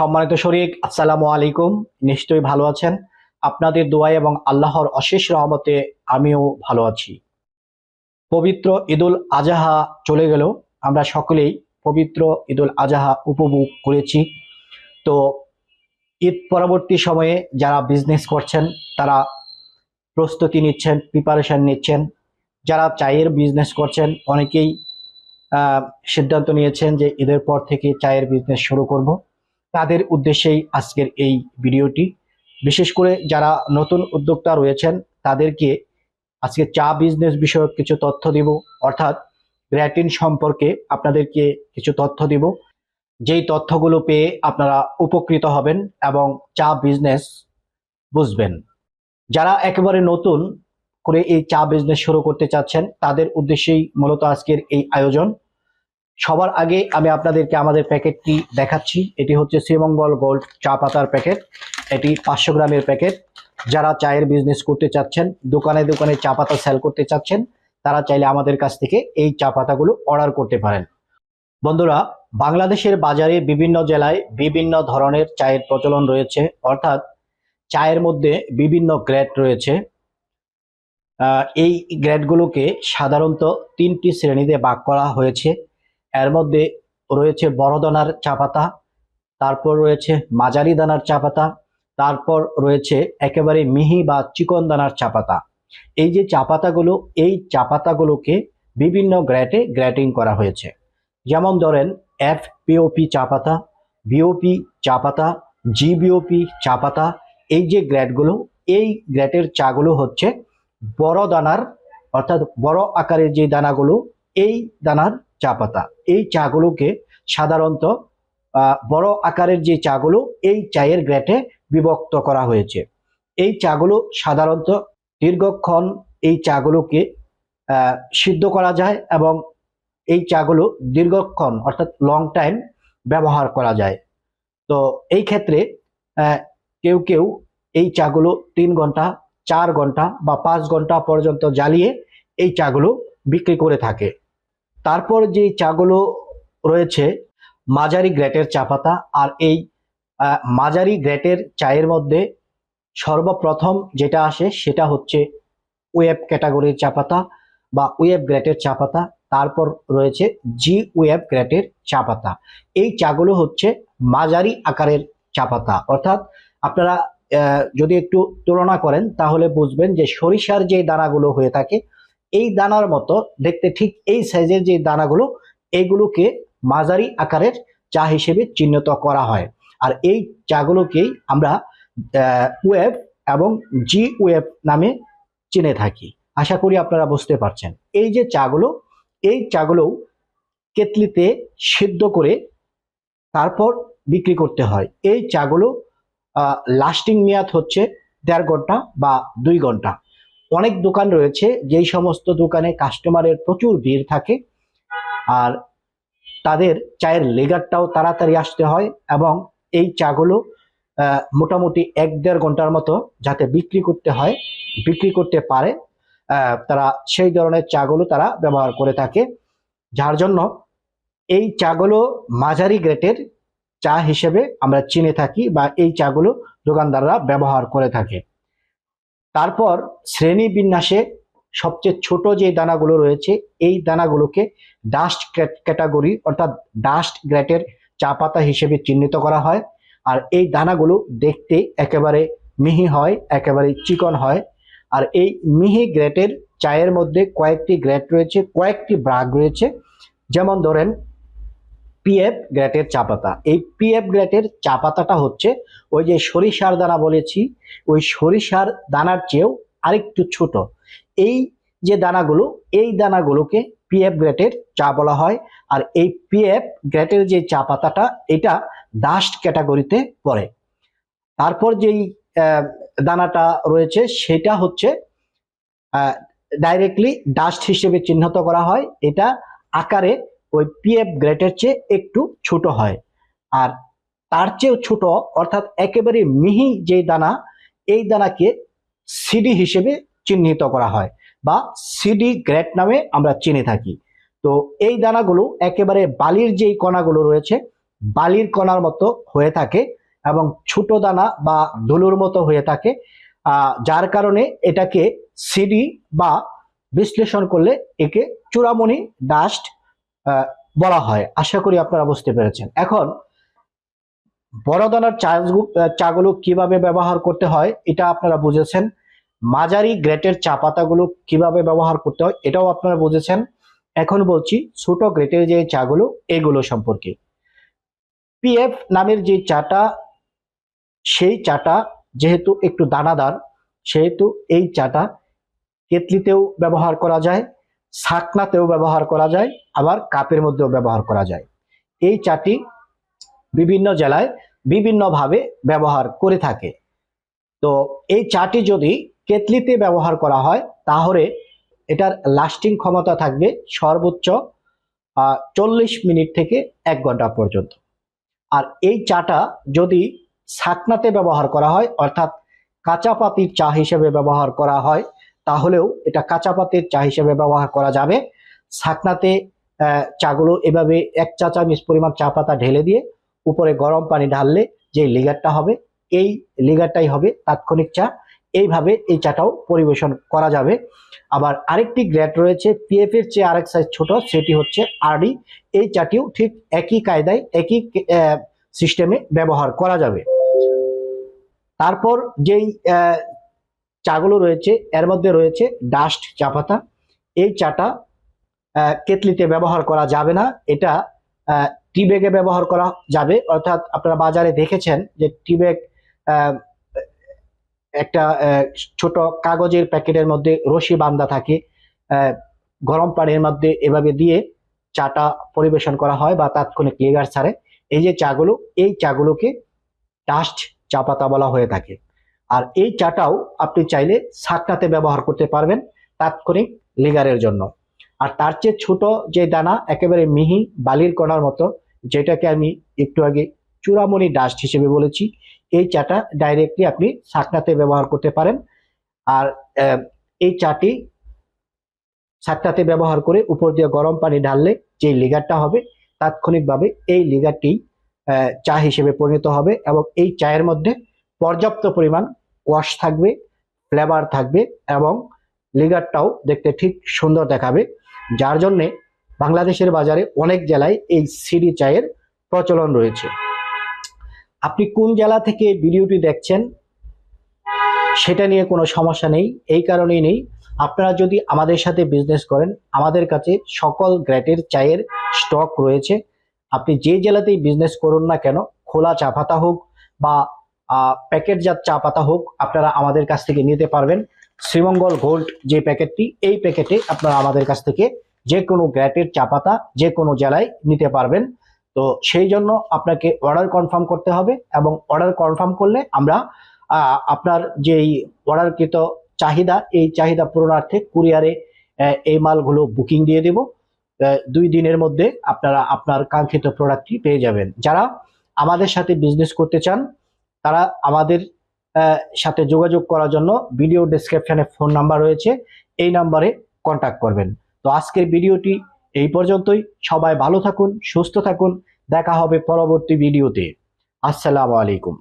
সম্মানিত শরিক, আসসালামু আলাইকুম। নিশ্চয়ই ভালো আছেন। আপনাদের দোয়ায় এবং আল্লাহর অশেষ রহমতে আমিও ভালো আছি। পবিত্র ঈদুল আজাহা চলে গেল। আমরা সকলেই পবিত্র ঈদুল আজাহা উপভোগ করেছি। তো ঈদ পরবর্তী সময়ে যারা বিজনেস করছেন, তারা প্রস্তুতি নিচ্ছেন প্রিপারেশন নিচ্ছেন। যারা চায়ের বিজনেস করছেন, অনেকেই সিদ্ধান্ত নিয়েছেন যে ঈদের পর থেকে চায়ের বিজনেস শুরু করব। তাদের উদ্দেশ্যেই আজকের এই ভিডিওটি। বিশেষ করে যারা নতুন উদ্যোক্তা রয়েছেন, তাদেরকে আজকে চা বিজনেস বিষয়ক কিছু তথ্য দিব। অর্থাৎ গ্র্যাটিন সম্পর্কে আপনাদেরকে কিছু তথ্য দিব। যেই তথ্যগুলো পেয়ে আপনারা উপকৃত হবেন এবং চা বিজনেস বুঝবেন। যারা একেবারে নতুন করে এই চা বিজনেস শুরু করতে চাচ্ছেন, তাদের উদ্দেশ্যেই মূলত আজকের এই আয়োজন। সবার আগে আমি আপনাদেরকে আমাদের প্যাকেটটি দেখাচ্ছি। এটি হচ্ছে শ্রীমঙ্গল গোল্ড চা পাতার প্যাকেট। এটি পাঁচশো গ্রামের প্যাকেট। যারা চায়ের বিজনেস করতে চাচ্ছেন, দোকানে দোকানে চা পাতা সেল করতে চাচ্ছেন, তারা চাইলে আমাদের কাছ থেকে এই চা পাতাগুলো অর্ডার করতে পারেন। বন্ধুরা, বাংলাদেশের বাজারে বিভিন্ন জেলায় বিভিন্ন ধরনের চায়ের প্রচলন রয়েছে। অর্থাৎ চায়ের মধ্যে বিভিন্ন গ্রেড রয়েছে। এই গ্রেডগুলোকে সাধারণত তিনটি শ্রেণীতে ভাগ করা হয়েছে। এর মধ্যে রয়েছে বড় দানার চা পাতা, তারপর রয়েছে মাঝারি দানার চা পাতা, তারপর রয়েছে একেবারে মিহি বা চিকন দানার চা পাতা। এই যে চা পাতাগুলো, এই চা পাতাগুলোকে বিভিন্ন গ্রেটে গ্রেটিং করা হয়েছে। যেমন ধরেন এফ পিওপি চা পাতা, বিওপি চা পাতা, জিবিওপি চা পাতা, এই যে গ্রেডগুলো এই গ্রেটের চাগুলো হচ্ছে বড় দানার, অর্থাৎ বড় আকারের যে দানাগুলো, এই দানার চা পাতা। এই চাগুলোকে সাধারণত বড় আকারের যে চাগুলো, এই চায়ের গ্রেটে বিভক্ত করা হয়েছে। এই চাগুলো সাধারণত দীর্ঘক্ষণ এই চাগুলোকে সিদ্ধ করা যায় এবং এই চাগুলো দীর্ঘক্ষণ, অর্থাৎ লং টাইম ব্যবহার করা যায়। তো এই ক্ষেত্রে কেউ কেউ এই চাগুলো তিন ঘণ্টা, চার ঘণ্টা বা পাঁচ ঘণ্টা পর্যন্ত জ্বালিয়ে এই চাগুলো বিক্রি করে থাকে। তারপর যে চাগুলো রয়েছে, মাঝারি গ্রেটের চা পাতা আর এই মাঝারি গ্রেটের চায়ের মধ্যে সর্বপ্রথম যেটা আসে সেটা হচ্ছে ওয়েব ক্যাটাগরির চা পাতা বা ওয়েব গ্রেটের চা পাতা। তারপর রয়েছে জি ওয়েব গ্রেটের চা পাতা। এই চাগুলো হচ্ছে মাঝারি আকারের চা পাতা। অর্থাৎ আপনারা যদি একটু তুলনা করেন তাহলে বুঝবেন যে সরিষার যে দানাগুলো হয়ে থাকে এই দানার মতো দেখতে ঠিক এই সাইজের যে দানাগুলো এইগুলোকে মাঝারি আকারের চা হিসেবে চিহ্নিত করা হয়। আর এই চাগুলোকেই আমরা ওয়েব এবং জি ওয়েব নামে চিনে থাকি। আশা করি আপনারা বুঝতে পারছেন। এই যে চাগুলো, এই চাগুলো কেতলিতে সিদ্ধ করে তারপর বিক্রি করতে হয়। এই চাগুলো লাস্টিং মেয়াদ হচ্ছে দেড় ঘণ্টা বা দুই ঘণ্টা। অনেক দোকান রয়েছে, যেই সমস্ত দোকানে কাস্টমারের প্রচুর ভিড় থাকে। আর তাদের চায়ের লেগারটাও তাড়াতাড়ি আসতে হয় এবং এই চাগুলো মোটামুটি এক দেড় ঘণ্টার মতো যাতে বিক্রি করতে হয়, বিক্রি করতে পারে তারা সেই ধরনের চাগুলো তারা ব্যবহার করে থাকে। যার জন্য এই চাগুলো মাঝারি গ্রেটের চা হিসেবে আমরা চিনে থাকি বা এই চাগুলো দোকানদাররা ব্যবহার করে থাকে। তারপর শ্রেণি বিন্যাসে সবচেয়ে ছোট যে দানাগুলো রয়েছে, এই দানাগুলোকে ডাস্ট ক্যাটাগরি অর্থাৎ ডাস্ট গ্রেটের চা পাতা হিসেবে চিহ্নিত করা হয়। আর এই দানাগুলো দেখতে একেবারে মিহি হয় একেবারে চিকন হয়। আর এই মিহি গ্রেটের চায়ের মধ্যে কয়েকটি গ্রেট রয়েছে, কয়েকটি ব্রাগ রয়েছে। যেমন ধরেন পিএফ গ্রেটের চা পাতা এই পিএফ গ্রেটের চা পাতাটা হচ্ছে ওই যে সরিষার দানা বলেছি, ওই সরিষার দানার চেয়েও আরেকটু ছোট। এই যে দানাগুলো, এই দানাগুলোকে পিএফ গ্রেটের চা বলা হয়। আর এই পিএফ গ্রেটের যে চা পাতাটা এটা ডাস্ট ক্যাটাগরিতে পড়ে। তারপর যেই দানাটা রয়েছে, সেটা হচ্ছে ডাইরেক্টলি ডাস্ট হিসেবে চিহ্নিত করা হয়। এটা আকারে ওই পিএফ গ্রেটের চেয়ে একটু ছোট হয়। আর তার চেয়েও ছোট অর্থাৎ একেবারে মিহি যে দানা, এই দানাকে সিডি হিসেবে চিহ্নিত করা হয় বা সিডি গ্রেট নামে আমরা চিনে থাকি। তো এই দানাগুলো একেবারে বালির যেই কণাগুলো রয়েছে, বালির কণার মতো হয়ে থাকে এবং ছোট দানা বা ধুলোর মতো হয়ে থাকে যার কারণে এটাকে সিডি বা বিশ্লেষণ করলে একে চূড়ামণি ডাস্ট বলা হয়। আশা করি আপনারা বুঝতে পেরেছেন। এখন বড় দানার চাগুলো কীভাবে ব্যবহার করতে হয়, এটা আপনারা বুঝেছেন। মাঝারি গ্রেটের চা পাতাগুলো কীভাবে ব্যবহার করতে হয়, এটাও আপনারা বুঝেছেন। এখন বলছি, ছোট গ্রেটের যে চাগুলো, এগুলো সম্পর্কে। পিএফ নামের যে চাটা, সেই চাটা যেহেতু একটু দানাদার, সেহেতু এই চাটা কেতলিতেও ব্যবহার করা যায়। ছাকনাতেও ব্যবহার করা যায়, আবার কাপের মধ্যেও ব্যবহার করা যায়। এই চাটি বিভিন্ন জেলায় বিভিন্নভাবে ব্যবহার করে থাকে। তো এই চাটি যদি কেতলিতে ব্যবহার করা হয়, তাহলে এটার লাস্টিং ক্ষমতা থাকবে সর্বোচ্চ চল্লিশ মিনিট থেকে এক ঘণ্টা পর্যন্ত। আর এই চাটা যদি ছাকনাতে ব্যবহার করা হয়, অর্থাৎ কাঁচা পাতির চা হিসেবে ব্যবহার করা হয় তাহলেও এটা কাঁচা পাতির চা হিসেবে ব্যবহার করা যাবে। ছাকনাতে চাগুলো এভাবে এক চা চামচ পরিমাণ চা পাতা ঢেলে দিয়ে উপরে গরম পানি ঢাললে যে লিগারটা হবে, এই লিগারটাই হবে তাৎক্ষণিক চা। এইভাবে এই চাটাও পরিবেশন করা যাবে। আবার আরেকটি গ্রেড রয়েছে, পিএফ এর চেয়ে আরেক সাইজ ছোট, সেটি হচ্ছে আরডি। এই চাটিও ঠিক একই কায়দায়, একই সিস্টেমে ব্যবহার করা যাবে। তারপর যেই চাগুলো রয়েছে, এর মধ্যে রয়েছে ডাস্ট চা পাতা এই চাটা কেতলিতে ব্যবহার করা যাবে না। এটা টি ব্যাগে ব্যবহার করা যাবে। অর্থাৎ আপনারা বাজারে দেখেছেন যে টি ব্যাগ একটা ছোট কাগজের প্যাকেটের মধ্যে রশি বান্ধা থাকে। গরম পানির মধ্যে এভাবে দিয়ে চাটা পরিবেশন করা হয় বা তাৎক্ষণিক লেগার ছাড়ে। এই যে চাগুলো, এই চাগুলোকে ডাস্ট চা পাতা বলা হয়ে থাকে। আর এই চাটাও আপনি চাইলে ছাকনাতে ব্যবহার করতে পারবেন তাৎক্ষণিক লিগারের জন্য। আর তার চেয়ে ছোট যে দানা, একেবারে মিহি বালির কণার মতো, যেটাকে আমি একটু আগে চূড়ামণি ডাস্ট হিসেবে বলেছি, এই চাটা ডাইরেক্টলি আপনি ছাকনাতে ব্যবহার করতে পারেন। আর এই চাটি ছাকনাতে ব্যবহার করে উপর দিয়ে গরম পানি ঢাললে যে লিগারটা হবে, তাৎক্ষণিকভাবে এই লিগারটি চা হিসেবে পরিণত হবে এবং এই চায়ের মধ্যে পর্যাপ্ত পরিমাণ কোয়াশ থাকবে ফ্লেভার থাকবে এবং লিগারটাও দেখতে ঠিক সুন্দর দেখাবে। যার জন্যে বাংলাদেশের বাজারে অনেক জেলায় এই সিডি চায়ের প্রচলন রয়েছে। আপনি কোন জেলা থেকে ভিডিওটি দেখছেন, সেটা নিয়ে কোনো সমস্যা নেই, এই কারণেই নেই। আপনারা যদি আমাদের সাথে বিজনেস করেন, আমাদের কাছে সকল গ্রেটের চায়ের স্টক রয়েছে। আপনি যে জেলাতেই বিজনেস করুন না কেন, খোলা চা পাতা হোক বা প্যাকেটজাত চা পাতা হোক, আপনারা আমাদের কাছ থেকে নিতে পারবেন। শ্রীমঙ্গল গোল্ড যে প্যাকেটটি, এই প্যাকেটে আপনারা আমাদের কাছ থেকে যে কোনো গ্রেটের চা পাতা যে কোনো জেলায় নিতে পারবেন। তো সেই জন্য আপনাকে অর্ডার কনফার্ম করতে হবে এবং অর্ডার কনফার্ম করলে আমরা আপনার যেই অর্ডারকৃত চাহিদা, এই চাহিদা পূরণার্থে কুরিয়ারে এই মালগুলো বুকিং দিয়ে দেব। দুই দিনের মধ্যে আপনারা আপনার কাঙ্ক্ষিত প্রোডাক্টটি পেয়ে যাবেন। যারা আমাদের সাথে বিজনেস করতে চান তারা আমাদের সাথে যোগাযোগ করার জন্য ভিডিও ডিসক্রিপশানে ফোন নাম্বার রয়েছে। এই নাম্বারে কন্ট্যাক্ট করবেন। তো আজকের ভিডিওটি এই পর্যন্তই। সবাই ভালো থাকুন, সুস্থ থাকুন। দেখা হবে পরবর্তী ভিডিওতে আসসালামু আলাইকুম।